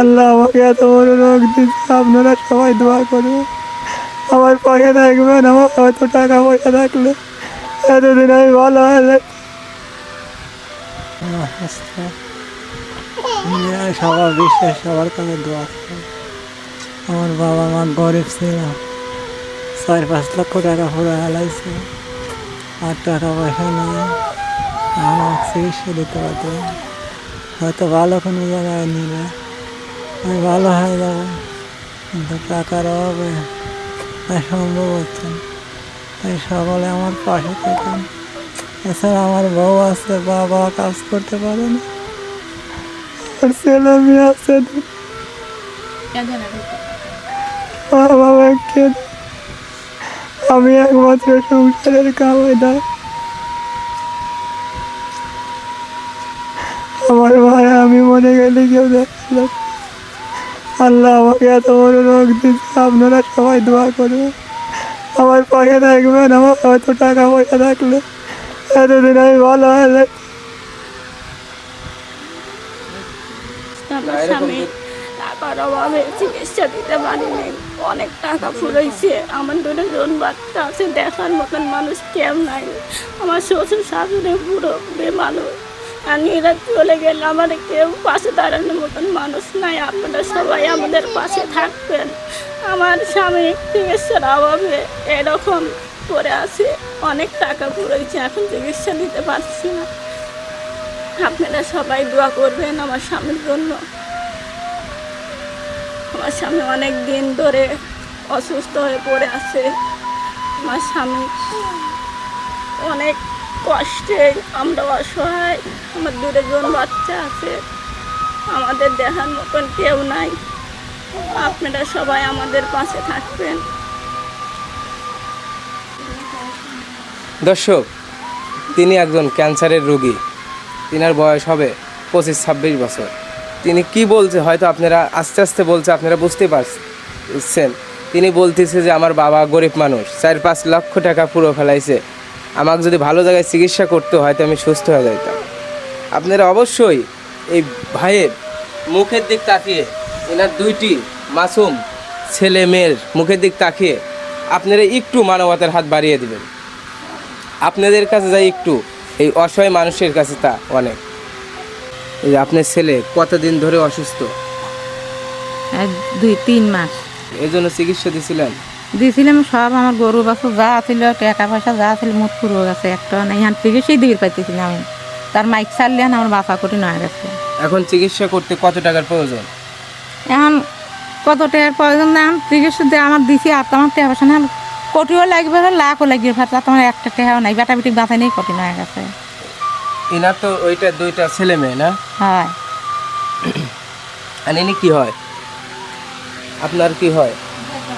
আল্লাহ আমাকে এত বড় রোগ দিচ্ছে, আপনারা সবাই দোয়া করবেন আমার পাশে থাকবেন আমার হয়তো টাকা পয়সা থাকলে এতদিন আমি ভালো হয়ে সবার বিশ্বাস, সবার কাছে দোয়া আমার বাবা মা গরিব ছিল, চার পাঁচ লক্ষ টাকা পুরো হেলাইছে, আর টাকা পয়সা নেই। আমার চিকিৎসা দিতে পারতো হয়তো ভালো কোনো জায়গায় নিলে আমি ভালো হয়ে যাব। কিন্তু টাকার অভাবে তাই সম্ভব হচ্ছে না। তাই সকলে আমার পাশে থাকেন। এছাড়া আমার বউ আছে, বাবা কাজ করতে পারে না। আর ছেলে মেয়ে আছে বাবা আমি একমাত্র সংসারের কামাই দেয় আমার ভাই, আমি মনে গেলে কেউ দেখে না। আল্লাহ আমাকে এত বড় রোগ দিচ্ছে আপনারা সবাই দোয়া করবেন। আমার পাশে থাকবেন, আমার হয়তো টাকা পয়সা থাকলে এতদিন আমি ভালো হয়ে আমার চিকিৎসা দিতে অনেক টাকা আমার দুটো জন বাচ্চা আছে, দেখার মতন মানুষ নাই। আমার শ্বশুর শাশুড়ি বুড়ো বে আর এরা চলে গেলে আমার কেউ পাশে দাঁড়ানোর মতন মানুষ নাই। আপনারা সবাই আমাদের পাশে থাকবেন। আমার স্বামী চিকিৎসার অভাবে এরকম করে আছে। অনেক টাকা ফুরাইছে এখন চিকিৎসা দিতে পারছি না। আপনারা সবাই দোয়া করবেন আমার স্বামীর জন্য। আমার স্বামী অনেক দিন ধরে অসুস্থ হয়ে পড়ে আছে। আমার স্বামী অনেক কষ্টে আমরা অসহায়, আমার দুজন বাচ্চা আছে, আমাদের দেখার মতন কেউ নাই। আপনারা সবাই আমাদের পাশে থাকবেন। দর্শক, তিনি একজন ক্যান্সারের রোগী। তিনার বয়স হবে পঁচিশ ছাব্বিশ বছর। তিনি কি বলছে হয়তো আপনারা আস্তে আস্তে বলছে, আপনারা বুঝতে পারছেন। তিনি বলতেছে যে, আমার বাবা গরিব মানুষ। চার পাঁচ লক্ষ টাকা পুরো ফেলাইছে। আমাকে যদি ভালো জায়গায় চিকিৎসা করতে হয়তো আমি সুস্থ হয়ে যাইতাম। আপনারা অবশ্যই এই ভাইয়ের মুখের দিক তাকিয়ে এনার দুইটি মাসুম ছেলে মেয়ের মুখের দিক তাকিয়ে আপনারা একটু মানবতার হাত বাড়িয়ে দিবেন। আপনাদের কাছে যাই একটু এই অসহায় মানুষের কাছে তা অনেক। এই যে আপনার ছেলে কতদিন ধরে অসুস্থ? এক দুই তিন মাস। এই জন্য চিকিৎসা দিয়েছিলেন দিয়েছিলাম সব আমার গরু বাছুর যা ছিল টাকা পয়সা যা ছিল মুখ পুরো গেছে। একটা নাই এখান থেকে সেই দিকে পাইতেছিলাম আমি। তার মাইক ছাড়লে আমার বাসা কঠিন হয়ে গেছে। এখন চিকিৎসা করতে কত টাকার প্রয়োজন? এখন কত টাকার প্রয়োজন না এখন চিকিৎসা দিয়ে আমার দিছি আর তো আমার টাকা পয়সা না কোটিও লাগবে লাখও লাগবে ভাত তোমার একটা টাকাও নাই বেটা বেটি বাঁচাই নেই কঠিন হয়ে গেছে। এনার তো ওইটা দুইটা ছেলে মেয়ে না? হয়। আর ইনি কি হয়? আপনার কি হয়?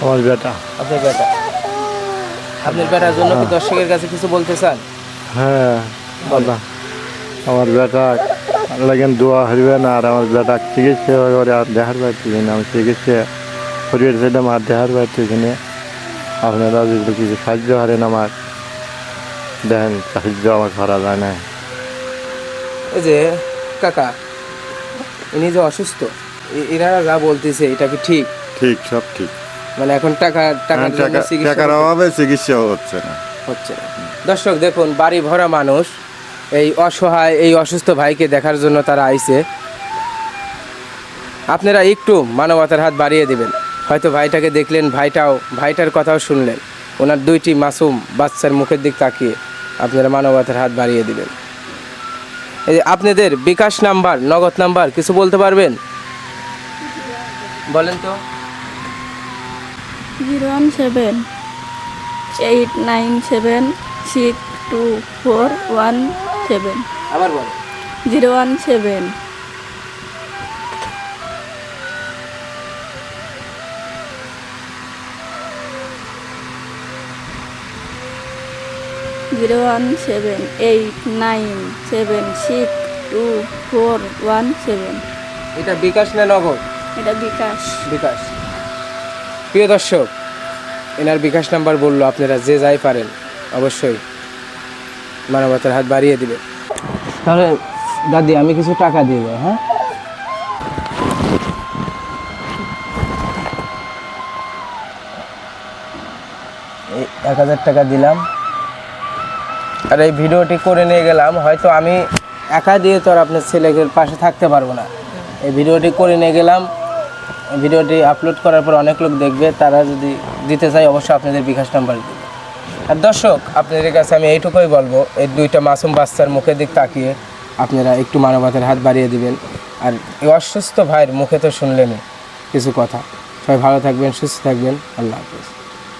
আমার বেটা। আপনার বেটা? আপনার বেটার জন্য কি দর্শকের কাছে কিছু বলতে চান? হ্যাঁ দাদা আমার বেটা লাগেন দোয়া হইবে না আর আমার বেটা চিকিৎসা করে আর দেখার পাইতেছি না আমি চিকিৎসা করিয়ে সেটাম আর দেখার পাইতেছি না আপনারা যদি কিছু সাহায্য হারেন আমার দেখেন সাহায্য আমার করা যায় না। এই যে কাকা ইনি যে অসুস্থ এনারা যা বলতেছে এটা কি ঠিক? ঠিক সব ঠিক। মানে এখন টাকা টাকার হ্যাঁ, অভাবে চিকিৎসা হচ্ছে না। হচ্ছে না। দর্শক দেখুন বাড়ি ভরা মানুষ এই অসহায় এই অসুস্থ ভাইকে দেখার জন্য তারা আইছে। আপনারা একটু মানবতার হাত বাড়িয়ে দেবেন। হয়তো ভাইটাকে দেখলেন ভাইটাও ভাইটার কথাও শুনলেন। ওনার দুইটি মাসুম বাচ্চার মুখের দিক তাকিয়ে আপনারা মানবতার হাত বাড়িয়ে দিবেন। এই আপনাদের বিকাশ নাম্বার নগদ নাম্বার কিছু বলতে পারবেন? বলেন তো। Zero one seven eight nine seven six two four one seven. আবার বলেন zero one seven. Zero one seven eight nine seven six two four one seven. এটা বিকাশ না নগদ? এটা বিকাশ। বিকাশ। প্রিয় দর্শক, এনার বিকাশ নাম্বার বলল, আপনারা যে যাই পারেন, অবশ্যই মানবতার হাত বাড়িয়ে দিবে। তাহলে, দাদি, আমি কিছু টাকা দিয়ে দেবো হ্যাঁ? এক হাজার টাকা দিলাম। আর এই ভিডিওটি করে নিয়ে গেলাম, হয়তো আমি একা দিয়ে তো আর আপনার ছেলেকে পাশে থাকতে পারব না। এই ভিডিওটি করে নিয়ে গেলাম। ভিডিওটি আপলোড করার পর অনেক লোক দেখবে, তারা যদি দিতে চায় অবশ্যই আপনাদের বিকাশ নাম্বার দিবে। আর দর্শক, আপনাদের কাছে আমি এইটুকুই বলব, এই দুইটা মাসুম বাচ্চার মুখের দিক তাকিয়ে আপনারা একটু মানবতার হাত বাড়িয়ে দিবেন। আর এই অসুস্থ ভাইয়ের মুখে তো শুনলেনই, কিছু কথা। সবাই ভালো থাকবেন, সুস্থ থাকবেন, আল্লাহ হাফিজ।